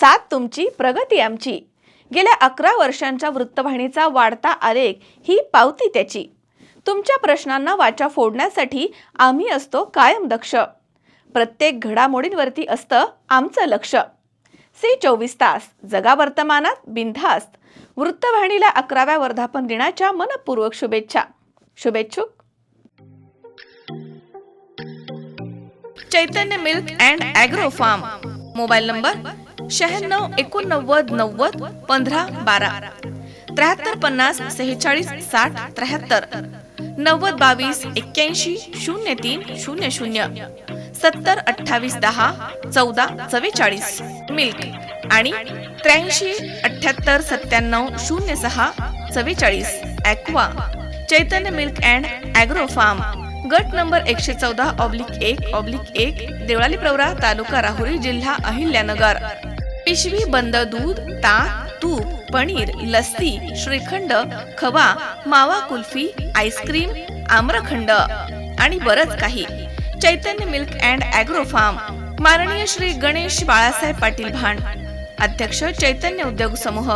साथ तुमची प्रगती आमची. गेल्या अकरा वर्षांच्या वृत्तवाहिनीचा वाढता आलेख ही पावती त्याची. तुमच्या प्रश्नांना वाचा फोडण्यासाठी आम्ही असतो कायम दक्ष. प्रत्येक घडामोडींवरती असतं आमचं लक्ष. सी चोवीस तास जगा वर्तमानात बिनधास्त. वृत्तवाहिनीला अकराव्या वर्धापन दिनाच्या मनपूर्वक शुभेच्छा. शुभेच्छुक. Chaitanya milk and agro farm. Mobile number शहाण्णव एकोणनव्वद नव्वद पंधरा बारा. त्र्याहत्तर पन्नास सेहेचाळीस साठ त्र्याहत्तर. नव्वद बावीस एक्क्याऐंशी शून्य तीन शून्य शून्य. सत्तर अठ्ठावीस दहा चौदा चव्वेचाळीस. मिल्क. आणि त्र्याऐंशी अठ्याहत्तर सत्त्याण्णव शून्य सहा चव्वेचाळीस. Aqua. Chaitanya milk and agro farm. गट नंबर एकशे चौदा ऑब्लिक एक ऑब्लिक एक देवळाली प्रवरा तालुका राहुरी जिल्हा अहिल्यानगर. पिशवी बंद दूध ताक तूप पनीर लस्सी श्रीखंड खवा मावा कुल्फी आईस्क्रीम आम्रखंड आणि बरच काही. Chaitanya milk and agro farm. माननीय श्री गणेश बाळासाहेब पाटील भांड अध्यक्ष चैतन्य उद्योग समूह.